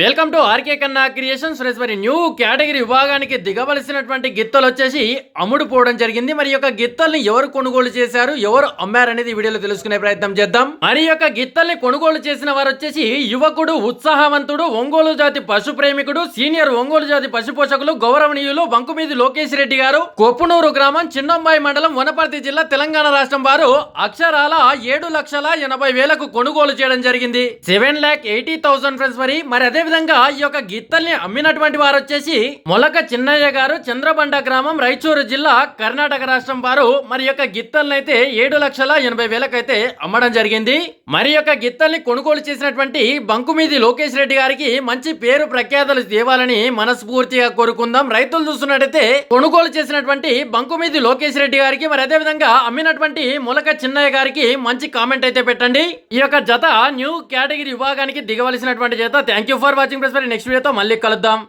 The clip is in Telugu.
Welcome to RK Kanna creations friends మరి న్యూ కేటగిరీ విభాగానికి దిగవలసినటువంటి గిత్తలు వచ్చేసి అమ్ముడు పోవడం జరిగింది. మరి యొక్క గిత్తల్ని ఎవరు కొనుగోలు చేశారు? ఎవరు అమ్మారనేది ఈ వీడియోలో తెలుసుకునే ప్రయత్నం చేద్దాం. మరి యొక్క గిత్తల్ని కొనుగోలు చేసిన వారు వచ్చేసి యువకుడు ఉత్సాహవంతుడు ఒంగోలు జాతి పశు ప్రేమికుడు సీనియర్ ఒంగోలు జాతి పశు పోషకులు గౌరవనీయులు బంకుమీది లోకేష్ రెడ్డి గారు కొప్పునూరు గ్రామం చిన్నంబాయి మండలం వనపర్తి జిల్లా తెలంగాణ రాష్ట్రం వారు అక్షరాల ఏడు లక్షల ఎనభై వేలకు కొనుగోలు చేయడం జరిగింది. Seven lakh eighty thousand friends మరి మరి అదే విధంగా ఈ యొక్క గిత్తల్ని అమ్మినటువంటి వారు వచ్చేసి మొలక చిన్నయ్య గారు చంద్రబండ గ్రామం రాయచూరు జిల్లా కర్ణాటక రాష్ట్రం వారు. మరి యొక్క గిత్తల్ని అయితే ఏడు లక్షల ఎనభై వేలకైతే అమ్మడం జరిగింది. మరి యొక్క గిత్తల్ని కొనుగోలు చేసినటువంటి బంకుమీది లోకేష్ రెడ్డి గారికి మంచి పేరు ప్రఖ్యాతలు తేవాలని మనస్ఫూర్తిగా కోరుకుందాం. రైతులు చూస్తున్నట్టయితే కొనుగోలు చేసినటువంటి బంకుమీది లోకేష్ రెడ్డి గారికి మరి అదే విధంగా అమ్మినటువంటి మొలక చిన్నయ్య గారికి మంచి కామెంట్ అయితే పెట్టండి. ఈ యొక్క జత న్యూ కేటగిరీ విభాగానికి దిగవలసినటువంటి జత. Thank you for watching press next వీడియోతో మళ్ళీ కలుద్దాం.